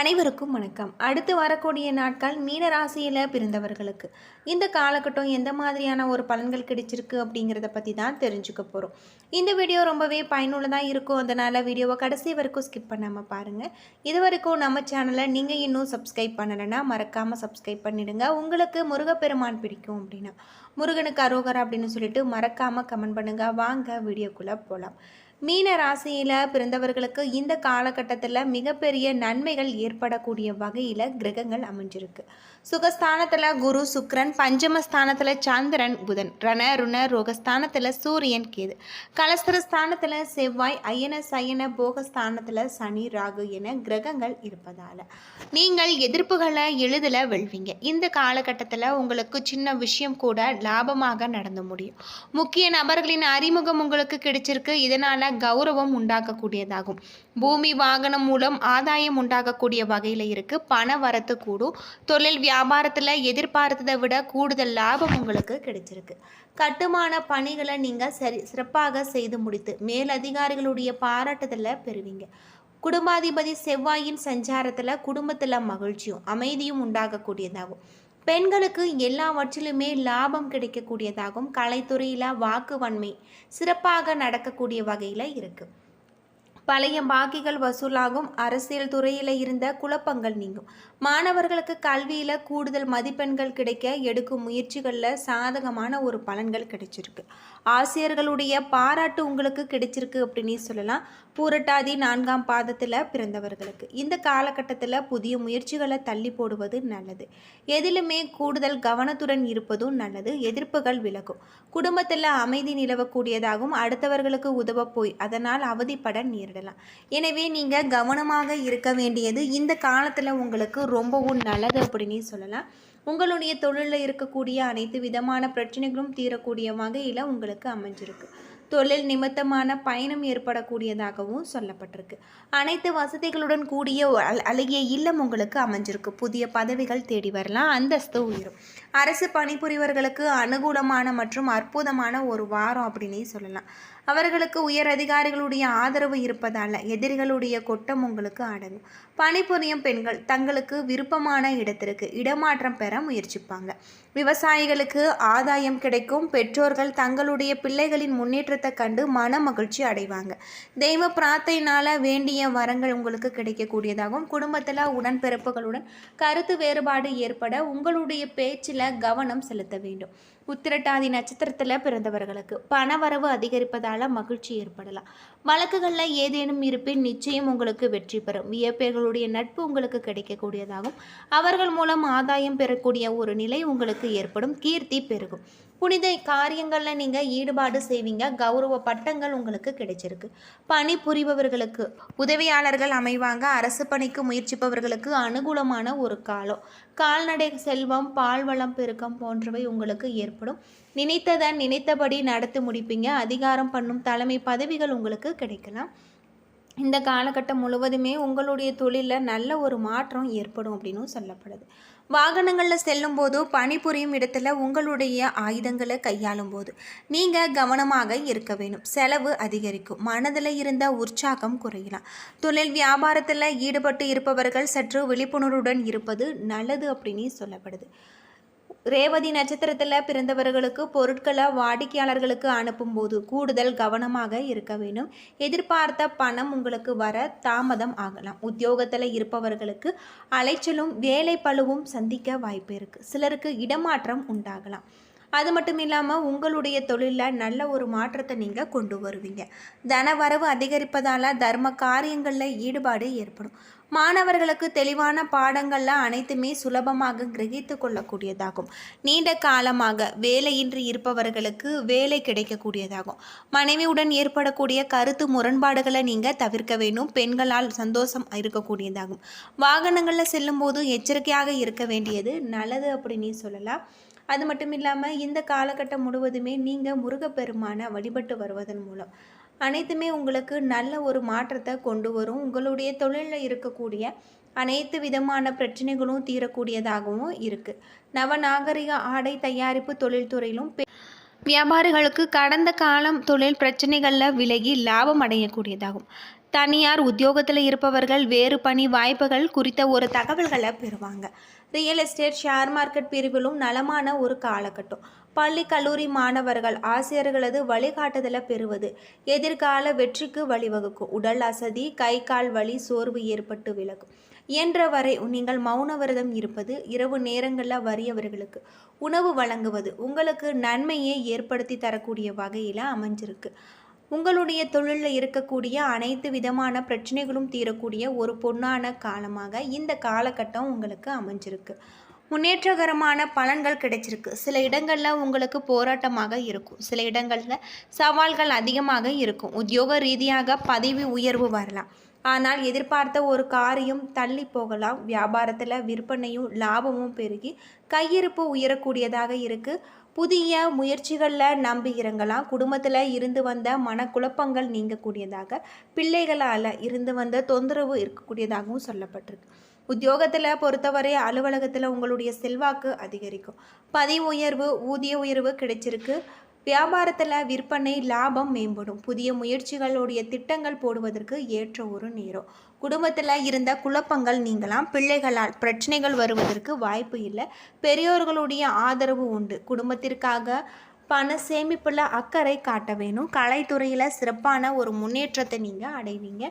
அனைவருக்கும் வணக்கம். அடுத்து வரக்கூடிய நாட்கள் மீன ராசியில் பிறந்தவர்களுக்கு. இந்த காலகட்டம் எந்த மாதிரியான ஒரு பலன்கள் கிடைச்சிருக்கு அப்படிங்கிறத பற்றி தான் தெரிஞ்சுக்க போகிறோம் இந்த வீடியோ ரொம்பவே பயனுள்ளதாக இருக்கும். அதனால் வீடியோவை கடைசி வரைக்கும் ஸ்கிப் பண்ணாமல் பாருங்கள் இது வரைக்கும் நம்ம சேனலை நீங்கள் இன்னும் சப்ஸ்கிரைப் பண்ணலைன்னா மறக்காமல் சப்ஸ்கிரைப் பண்ணிடுங்க. உங்களுக்கு முருகப்பெருமான் பிடிக்கும் அப்படின்னா முருகனுக்கு அரோகர் அப்படின்னு சொல்லிட்டு மறக்காமல் கமெண்ட் பண்ணுங்கள் வாங்க வீடியோக்குள்ளே போகலாம் மீன ராசியில் பிறந்தவர்களுக்கு இந்த காலகட்டத்தில் மிகப்பெரிய நன்மைகள் ஏற்படக்கூடிய வகையில் கிரகங்கள் அமைஞ்சிருக்கு. சுகஸ்தானத்தில் குரு சுக்ரன் பஞ்சமஸ்தானத்தில் சந்திரன் புதன். ரண ருண ரோகஸ்தானத்தில் சூரியன் கேது. கலஸ்திரஸ்தானத்தில் செவ்வாய் அயன சயன போகஸ்தானத்தில் சனி ராகு என கிரகங்கள் இருப்பதால் நீங்கள் எதிர்ப்புகளை எளிதில் வெல்வீங்க. இந்த காலகட்டத்தில் உங்களுக்கு சின்ன விஷயம் கூட லாபமாக நடந்து முடியும். முக்கிய நபர்களின் அறிமுகம் உங்களுக்கு கிடைச்சிருக்கு. இதனால் கௌரவம் உண்டாக்கக்கூடியதாகும். பூமி வாகனம் மூலம் ஆதாயம் உண்டாகக்கூடிய வகையில் இருக்குது பண வரத்து கூடும். தொழில் வியாபாரத்தில் எதிர்பார்த்ததை விட கூடுதல் லாபம் உங்களுக்கு கிடைச்சிருக்கு. கட்டுமான பணிகளை நீங்கள் சரி சிறப்பாக செய்து முடித்து மேலதிகாரிகளுடைய பாராட்டுதலை பெறுவீங்க. குடும்பாதிபதி செவ்வாயின் சஞ்சாரத்தில் குடும்பத்தில் மகிழ்ச்சியும் அமைதியும் உண்டாகக்கூடியதாகும். பெண்களுக்கு எல்லாவற்றிலுமே லாபம் கிடைக்கக்கூடியதாகவும் கலைத்துறையில் வாக்குவன்மை சிறப்பாக நடக்கக்கூடிய வகையில் இருக்குது பழைய பாக்கிகள் வசூலாகும். அரசியல் துறையில் இருந்த குழப்பங்கள் நீங்கும். மாணவர்களுக்கு கல்வியில் கூடுதல் மதிப்பெண்கள் கிடைக்க எடுக்கும் முயற்சிகளில் சாதகமான ஒரு பலன்கள் கிடைச்சிருக்கு. ஆசிரியர்களுடைய பாராட்டு உங்களுக்கு கிடைச்சிருக்கு அப்படின்னு சொல்லலாம். பூரட்டாதி நான்காம் பாதத்தில் பிறந்தவர்களுக்கு. இந்த காலகட்டத்தில் புதிய முயற்சிகளை தள்ளி போடுவது நல்லது. எதிலுமே கூடுதல் கவனத்துடன் இருப்பதும் நல்லது. எதிர்ப்புகள் விலகும். குடும்பத்தில் அமைதி நிலவக்கூடியதாகவும் அடுத்தவர்களுக்கு உதவ போய் அதனால் அவதிப்பட நேரிடலாம். எனவே நீங்கள் கவனமாக இருக்க வேண்டியது இந்த காலத்தில் உங்களுக்கு ரொம்பவும் நல்லது அப்படின்னு சொல்லலாம். உங்களுடைய தொழிலில் இருக்கக்கூடிய அனைத்து விதமான பிரச்சனைகளும் தீரக்கூடிய வகையில் உங்களுக்கு அமைஞ்சிருக்கு. தொழில் நிமித்தமான பயணம் ஏற்படக்கூடியதாகவும் சொல்லப்பட்டிருக்கு. அனைத்து வசதிகளுடன் கூடிய அழகிய இல்லம் உங்களுக்கு அமைஞ்சிருக்கு. புதிய பதவிகள் தேடி வரலாம். அந்தஸ்து உயரும். அரசு பணிபுரிவர்களுக்கு அனுகூலமான மற்றும் அற்புதமான ஒரு வாரம் அப்படின்னே சொல்லலாம். அவர்களுக்கு உயர் அதிகாரிகளுடைய ஆதரவு இருப்பதால் எதிரிகளுடைய கொட்டம் உங்களுக்கு அடங்கும். பணிபுரியும் பெண்கள் தங்களுக்கு விருப்பமான இடத்திற்கு இடமாற்றம் பெற முயற்சிப்பாங்க. விவசாயிகளுக்கு ஆதாயம் கிடைக்கும். பெற்றோர்கள் தங்களுடைய பிள்ளைகளின் முன்னேற்றத்தை கண்டு மன மகிழ்ச்சி அடைவாங்க. தெய்வ பிரார்த்தையினால வேண்டிய வரங்கள் உங்களுக்கு கிடைக்கக்கூடியதாகவும் குடும்பத்தில் உடன்பிறப்புகளுடன் கருத்து வேறுபாடு ஏற்பட உங்களுடைய பேச்சில் கவனம் செலுத்த வேண்டும். உத்திரட்டாதி நட்சத்திரத்தில் பிறந்தவர்களுக்கு பணவரவு அதிகரிப்பதால் மகிழ்ச்சி ஏற்படலாம். வழக்குகளில் ஏதேனும் இருப்பின் நிச்சயம் உங்களுக்கு வெற்றி பெறும். வியப்பேர்களுடைய நட்பு உங்களுக்கு கிடைக்கக்கூடியதாகும். அவர்கள் மூலம் ஆதாயம் பெறக்கூடிய ஒரு நிலை உங்களுக்கு ஏற்படும். கீர்த்தி பெருகும். புனித காரியங்களில் நீங்கள் ஈடுபாடு செய்வீங்க. கௌரவ பட்டங்கள் உங்களுக்கு கிடைச்சிருக்கு. பணி புரிபவர்களுக்கு உதவியாளர்கள் அமைவாங்க. அரசு பணிக்கு முயற்சிப்பவர்களுக்கு அனுகூலமான ஒரு காலம். கால்நடை செல்வம் பால்வளம் பெருக்கம் போன்றவை உங்களுக்கு ஏற்படும். நினைத்ததை நினைத்தபடி நடத்தி முடிப்பீங்க. அதிகாரம் பண்ணும் தலைமை பதவிகள் உங்களுக்கு கிடைக்கலாம். இந்த காலகட்டம் முழுவதுமே உங்களுடைய தொழிலில் நல்ல ஒரு மாற்றம் ஏற்படும் அப்படின்னும் சொல்லப்படுது. வாகனங்களில் செல்லும்போது பணிபுரியும் இடத்துல உங்களுடைய ஆயுதங்களை கையாளும் போது நீங்கள் கவனமாக இருக்க வேணும் செலவு அதிகரிக்கும். மனதில் இருந்த உற்சாகம் குறையலாம். தொழில் வியாபாரத்தில் ஈடுபட்டு இருப்பவர்கள் சற்று விழிப்புணர்வுடன் இருப்பது நல்லது அப்படின்னு சொல்லப்படுது. ரேவதி நட்சத்திரத்தில் பிறந்தவர்களுக்கு பொருட்களை வாடிக்கையாளர்களுக்கு அனுப்பும்போது கூடுதல் கவனமாக இருக்க வேண்டும். எதிர்பார்த்த பணம் உங்களுக்கு வர தாமதம் ஆகலாம். உத்தியோகத்தில் இருப்பவர்களுக்கு அலைச்சலும் வேலை பளுவும் சந்திக்க வாய்ப்பு இருக்குது சிலருக்கு இடமாற்றம் உண்டாகலாம். அது மட்டும் இல்லாமல் உங்களுடைய தொழிலில் நல்ல ஒரு மாற்றத்தை நீங்கள் கொண்டு வருவீங்க. தனவரவு அதிகரிப்பதால் தர்ம காரியங்களில் ஈடுபாடு ஏற்படும். மாணவர்களுக்கு தெளிவான பாடங்களில் அனைத்துமே சுலபமாக கிரகித்து கொள்ளக்கூடியதாகும். நீண்ட காலமாக வேலையின்றி இருப்பவர்களுக்கு வேலை கிடைக்கக்கூடியதாகும். மனைவியுடன் ஏற்படக்கூடிய கருத்து முரண்பாடுகளை நீங்கள் தவிர்க்க வேண்டும். பெண்களால் சந்தோஷம் இருக்கக்கூடியதாகும். வாகனங்களில் செல்லும்போது எச்சரிக்கையாக இருக்க வேண்டியது நல்லது அப்படின்னு சொல்லலாம். அது மட்டும் இல்லாமல் இந்த காலகட்டம் முழுவதுமே நீங்கள் முருகப்பெருமானை வழிபட்டு வருவதன் மூலம். அனைத்துமே உங்களுக்கு நல்ல ஒரு மாற்றத்தை கொண்டு வரும். உங்களுடைய தொழிலில் இருக்கக்கூடிய அனைத்து விதமான பிரச்சனைகளும் தீரக்கூடியதாகவும் இருக்குது நவநாகரிக ஆடை தயாரிப்பு தொழில்துறையிலும் வியாபாரிகளுக்கு கடந்த காலம் தொழில் பிரச்சனைகளில் விலகி லாபம் அடையக்கூடியதாகும். தனியார் உத்தியோகத்தில் இருப்பவர்கள் வேறு பணி வாய்ப்புகள் குறித்த ஒரு தகவல்களை பெறுவாங்க. ரியல் எஸ்டேட் ஷேர் மார்க்கெட் பிரிவிலும் நலமான ஒரு காலகட்டம். பள்ளி கல்லூரி மாணவர்கள் ஆசிரியர்களது வழிகாட்டுதலை பெறுவது எதிர்கால வெற்றிக்கு வழிவகுக்கும். உடல் அசதி கை கால் வலி சோர்வு ஏற்பட்டு விலகும். இயன்ற வரை நீங்கள் மௌன விரதம் இருப்பது இரவு நேரங்களில் வறியவர்களுக்கு உணவு வழங்குவது உங்களுக்கு நன்மையை ஏற்படுத்தி தரக்கூடிய வகையில் அமைஞ்சிருக்கு. உங்களுடைய தொழிலில் இருக்கக்கூடிய அனைத்து விதமான பிரச்சனைகளும் தீரக்கூடிய ஒரு பொன்னான காலமாக இந்த காலகட்டம் உங்களுக்கு அமைஞ்சிருக்கு. முன்னேற்றகரமான பலன்கள் கிடைச்சிருக்கு. சில இடங்களில் உங்களுக்கு போராட்டமாக இருக்கும். சில இடங்களில் சவால்கள் அதிகமாக இருக்கும். உத்தியோக ரீதியாக பதவி உயர்வு வரலாம். ஆனால் எதிர்பார்த்த ஒரு காரியம் தள்ளி போகலாம். வியாபாரத்தில் விற்பனையும் லாபமும் பெருகி கையிருப்பு உயரக்கூடியதாக இருக்குது புதிய முயற்சிகளில் நம்பி இறங்கலாம். குடும்பத்தில் இருந்து வந்த மனக்குழப்பங்கள் நீங்கக்கூடியதாக பிள்ளைகளால் இருந்து வந்த தொந்தரவு இருக்கக்கூடியதாகவும் சொல்லப்பட்டிருக்கு. உத்தியோகத்தில் பொறுத்தவரை அலுவலகத்தில் உங்களுடைய செல்வாக்கு அதிகரிக்கும். பதிவு உயர்வு ஊதிய உயர்வு கிடைச்சிருக்கு. வியாபாரத்தில் விற்பனை லாபம் மேம்படும். புதிய முயற்சிகளுடைய திட்டங்கள் போடுவதற்கு ஏற்ற ஒரு நேரம். குடும்பத்தில் இருந்த குழப்பங்கள் நீங்களாம் பிள்ளைகளால் பிரச்சனைகள் வருவதற்கு வாய்ப்பு இல்லை. பெரியோர்களுடைய ஆதரவு உண்டு. குடும்பத்திற்காக பண சேமிப்பில் அக்கறை காட்ட வேணும். கலைத்துறையில் சிறப்பான ஒரு முன்னேற்றத்தை நீங்கள் அடைவீங்க.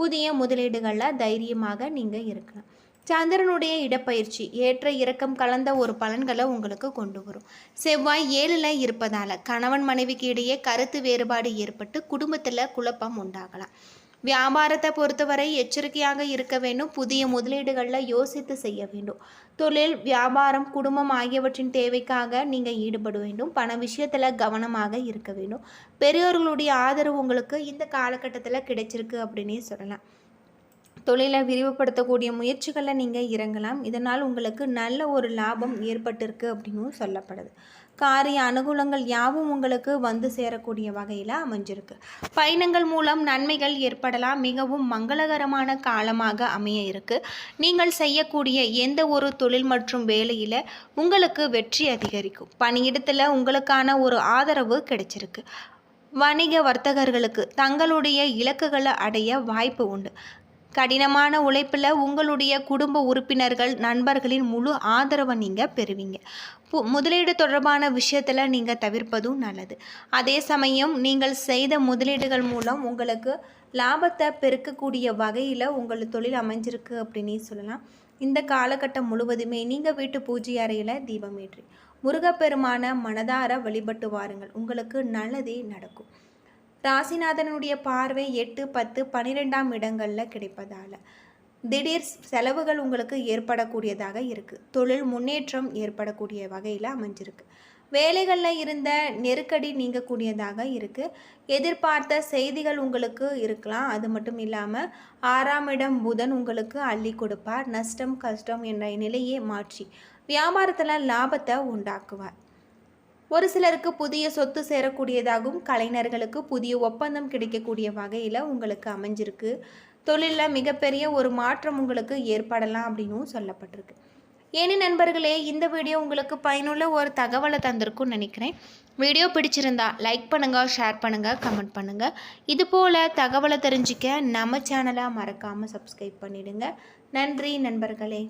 புதிய முதலீடுகளில் தைரியமாக நீங்கள் இருக்கலாம். சந்திரனுடைய இடப்பயிற்சி ஏற்ற இறக்கம் கலந்த ஒரு பலன்களை உங்களுக்கு கொண்டு வரும். செவ்வாய் ஏழில் இருப்பதால் கணவன் மனைவிக்கு இடையே கருத்து வேறுபாடு ஏற்பட்டு குடும்பத்தில் குழப்பம் உண்டாகலாம். வியாபாரத்தை பொறுத்தவரை எச்சரிக்கையாக இருக்க வேண்டும். புதிய முதலீடுகளில் யோசித்து செய்ய வேண்டும். தொழில் வியாபாரம் குடும்பம் ஆகியவற்றின் தேவைக்காக நீங்கள் ஈடுபட வேண்டும். பண விஷயத்தில் கவனமாக இருக்க வேண்டும். பெரியோர்களுடைய ஆதரவு உங்களுக்கு இந்த காலகட்டத்தில் கிடைச்சிருக்கு அப்படின்னே சொல்லலாம். தொழிலை விரிவுபடுத்தக்கூடிய முயற்சிகளில் நீங்கள் இறங்கலாம். இதனால் உங்களுக்கு நல்ல ஒரு லாபம் ஏற்பட்டிருக்கு அப்படின்னும் சொல்லப்படுது. காரிய அனுகூலங்கள் யாவும் உங்களுக்கு வந்து சேரக்கூடிய வகையில் அமைஞ்சிருக்கு. பயணங்கள் மூலம் நன்மைகள் ஏற்படலாம். மிகவும் மங்களகரமான காலமாக அமைய இருக்கு. நீங்கள் செய்யக்கூடிய எந்த ஒரு தொழில் மற்றும் வேலையில் உங்களுக்கு வெற்றி அதிகரிக்கும். பணியிடத்தில் உங்களுக்கான ஒரு ஆதரவு கிடைச்சிருக்கு. வணிக வர்த்தகர்களுக்கு தங்களுடைய இலக்குகளை அடைய வாய்ப்பு உண்டு. கடினமான உழைப்பில் உங்களுடைய குடும்ப உறுப்பினர்கள் நண்பர்களின் முழு ஆதரவை நீங்கள் பெறுவீங்க. பு முதலீடு தொடர்பான விஷயத்தில் நீங்கள் தவிர்ப்பதும் நல்லது. அதே சமயம் நீங்கள் செய்த முதலீடுகள் மூலம் உங்களுக்கு லாபத்தை பெருக்கக்கூடிய வகையில் உங்கள் தொழில் அமைஞ்சிருக்கு அப்படின்னு சொல்லலாம். இந்த காலகட்டம் முழுவதுமே நீங்கள் வீட்டு பூஜை அறையில் தீபமேற்றி முருகப்பெருமான மனதார வழிபட்டு வாருங்கள். உங்களுக்கு நல்லதே நடக்கும். ராசிநாதனுடைய பார்வை எட்டு பத்து பன்னிரெண்டாம் இடங்களில் கிடைப்பதால். திடீர் செலவுகள் உங்களுக்கு ஏற்படக்கூடியதாக இருக்குது தொழில் முன்னேற்றம் ஏற்படக்கூடிய வகையில் அமைஞ்சிருக்கு. வேலைகளில் இருந்த நெருக்கடி நீங்கக்கூடியதாக இருக்குது எதிர்பார்த்த செய்திகள் உங்களுக்கு இருக்கலாம். அது மட்டும் இல்லாமல் ஆறாம் இடம் புதன் உங்களுக்கு அள்ளி கொடுப்பார். நஷ்டம் கஷ்டம் என்ற நிலையை மாற்றி வியாபாரத்தில் லாபத்தை உண்டாக்குவார். ஒரு சிலருக்கு புதிய சொத்து சேரக்கூடியதாகவும் கலைஞர்களுக்கு புதிய ஒப்பந்தம் கிடைக்கக்கூடிய வகையில் உங்களுக்கு அமைஞ்சிருக்கு. தொழிலில் மிகப்பெரிய ஒரு மாற்றம் உங்களுக்கு ஏற்படலாம் அப்படின்னும் சொல்லப்பட்டிருக்கு. ஏனி நண்பர்களே இந்த வீடியோ உங்களுக்கு பயனுள்ள ஒரு தகவலை தந்திருக்கும்னு நினைக்கிறேன். வீடியோ பிடிச்சிருந்தா லைக் பண்ணுங்கள் ஷேர் பண்ணுங்கள் கமெண்ட் பண்ணுங்கள் இது போல் தகவலை தெரிஞ்சிக்க நம்ம சேனலை மறக்காமல் சப்ஸ்கிரைப் பண்ணிவிடுங்க நன்றி நண்பர்களே.